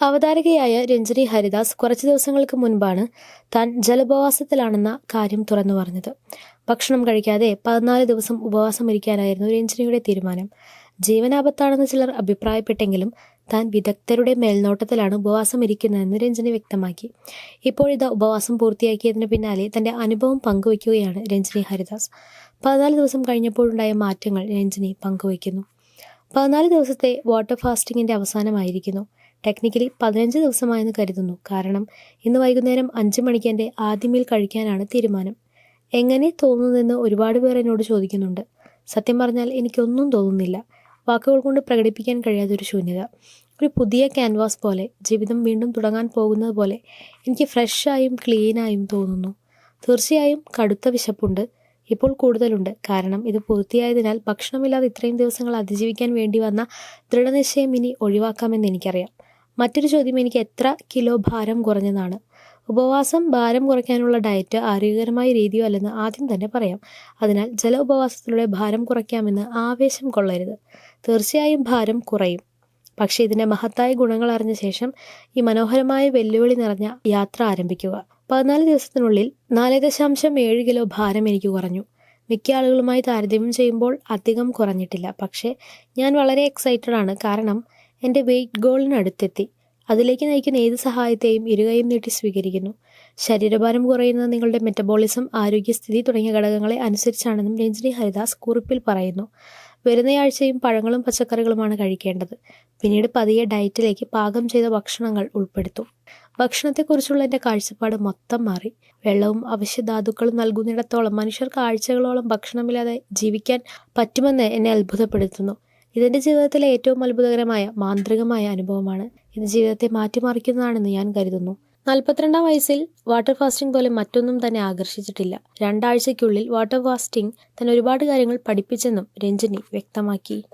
അവതാരകയായ രഞ്ജനി ഹരിദാസ് കുറച്ചു ദിവസങ്ങൾക്ക് മുൻപാണ് താൻ ജലപവാസത്തിലാണെന്ന കാര്യം തുറന്നു പറഞ്ഞത്. ഭക്ഷണം കഴിക്കാതെ പതിനാല് ദിവസം ഉപവാസം ഇരിക്കാനായിരുന്നു രഞ്ജനിയുടെ തീരുമാനം. ജീവനാപത്താണെന്ന് ചിലർ അഭിപ്രായപ്പെട്ടെങ്കിലും താൻ വിദഗ്ധരുടെ മേൽനോട്ടത്തിലാണ് ഉപവാസം ഇരിക്കുന്നതെന്ന് രഞ്ജനി വ്യക്തമാക്കി. ഇപ്പോഴിതാ ഉപവാസം പൂർത്തിയാക്കിയതിന് പിന്നാലെ തന്റെ അനുഭവം പങ്കുവയ്ക്കുകയാണ് രഞ്ജനി ഹരിദാസ്. പതിനാല് ദിവസം കഴിഞ്ഞപ്പോഴുണ്ടായ മാറ്റങ്ങൾ രഞ്ജനി പങ്കുവയ്ക്കുന്നു. പതിനാല് ദിവസത്തെ വാട്ടർ ഫാസ്റ്റിങ്ങിന്റെ അവസാനമായിരിക്കുന്നു. ടെക്നിക്കലി പതിനഞ്ച് ദിവസമായെന്ന് കരുതുന്നു. കാരണം ഇന്ന് വൈകുന്നേരം അഞ്ച് മണിക്ക് എന്റെ ആദ്യ മീൽ കഴിക്കാനാണ് തീരുമാനം. എങ്ങനെ തോന്നുന്നതെന്ന് ഒരുപാട് പേർ എന്നോട് ചോദിക്കുന്നുണ്ട്. സത്യം പറഞ്ഞാൽ എനിക്കൊന്നും തോന്നുന്നില്ല. വാക്കുകൾ കൊണ്ട് പ്രകടിപ്പിക്കാൻ കഴിയാത്തൊരു ശൂന്യത. ഒരു പുതിയ ക്യാൻവാസ് പോലെ ജീവിതം വീണ്ടും തുടങ്ങാൻ പോകുന്നത് പോലെ എനിക്ക് ഫ്രഷായും ക്ലീനായും തോന്നുന്നു. തീർച്ചയായും കടുത്ത വിശപ്പുണ്ട്. ഇപ്പോൾ കൂടുതലുണ്ട്. കാരണം ഇത് പൂർത്തിയായതിനാൽ ഭക്ഷണമില്ലാതെ ഇത്രയും ദിവസങ്ങൾ അതിജീവിക്കാൻ വേണ്ടി വന്ന ദൃഢനിശ്ചയം ഇനി ഒഴിവാക്കാമെന്ന് എനിക്കറിയാം. മറ്റൊരു ചോദ്യം എനിക്ക് എത്ര കിലോ ഭാരം കുറഞ്ഞതാണ്? ഉപവാസം ഭാരം കുറയ്ക്കാനുള്ള ഡയറ്റ് ആരോഗ്യകരമായ രീതിയോ അല്ലെന്ന് ആദ്യം തന്നെ പറയാം. അതിനാൽ ജല ഉപവാസത്തിലൂടെ ഭാരം കുറയ്ക്കാമെന്ന് ആവേശം കൊള്ളരുത്. തീർച്ചയായും ഭാരം കുറയും. പക്ഷേ ഇതിന്റെ മഹത്തായ ഗുണങ്ങൾ അറിഞ്ഞ ശേഷം ഈ മനോഹരമായ വെല്ലുവിളി നിറഞ്ഞ യാത്ര ആരംഭിക്കുക. പതിനാല് ദിവസത്തിനുള്ളിൽ നാല് ദശാംശം ഏഴ് കിലോ ഭാരം എനിക്ക് കുറഞ്ഞു. മിക്ക ആളുകളുമായി താരതമ്യം ചെയ്യുമ്പോൾ അധികം കുറഞ്ഞിട്ടില്ല. പക്ഷേ ഞാൻ വളരെ എക്സൈറ്റഡ് ആണ്. കാരണം എന്റെ വെയിറ്റ് ഗോളിനടുത്തെത്തി അതിലേക്ക് നയിക്കുന്ന ഏത് സഹായത്തെയും ഇരുകയും നീട്ടി സ്വീകരിക്കുന്നു. ശരീരഭാരം കുറയുന്നത് നിങ്ങളുടെ മെറ്റബോളിസം ആരോഗ്യസ്ഥിതി തുടങ്ങിയ ഘടകങ്ങളെ അനുസരിച്ചാണെന്നും രഞ്ജിനി ഹരിദാസ് കുറിപ്പിൽ പറയുന്നു. വരുന്നയാഴ്ചയും പഴങ്ങളും പച്ചക്കറികളുമാണ് കഴിക്കേണ്ടത്. പിന്നീട് പതിയെ ഡയറ്റിലേക്ക് പാകം ചെയ്ത ഭക്ഷണങ്ങൾ ഉൾപ്പെടുത്തും. ഭക്ഷണത്തെക്കുറിച്ചുള്ള എന്റെ കാഴ്ചപ്പാട് മൊത്തം മാറി. വെള്ളവും അവശ്യധാതുക്കളും നൽകുന്നിടത്തോളം മനുഷ്യർക്ക് ആഴ്ചകളോളം ഭക്ഷണമില്ലാതെ ജീവിക്കാൻ പറ്റുമെന്ന് എന്നെ അത്ഭുതപ്പെടുത്തുന്നു. ഇതെന്റെ ജീവിതത്തിലെ ഏറ്റവും അത്ഭുതകരമായ മാന്ത്രികമായ അനുഭവമാണ്. ഇത് ജീവിതത്തെ മാറ്റിമറിക്കുന്നതാണെന്ന് ഞാൻ കരുതുന്നു. നാൽപ്പത്തിരണ്ടാം വയസ്സിൽ വാട്ടർ ഫാസ്റ്റിംഗ് പോലെ മറ്റൊന്നും തന്നെ ആകർഷിച്ചിട്ടില്ല. രണ്ടാഴ്ചയ്ക്കുള്ളിൽ വാട്ടർ ഫാസ്റ്റിംഗ് തന്നെ ഒരുപാട് കാര്യങ്ങൾ പഠിപ്പിച്ചെന്നും രഞ്ജിനി വ്യക്തമാക്കി.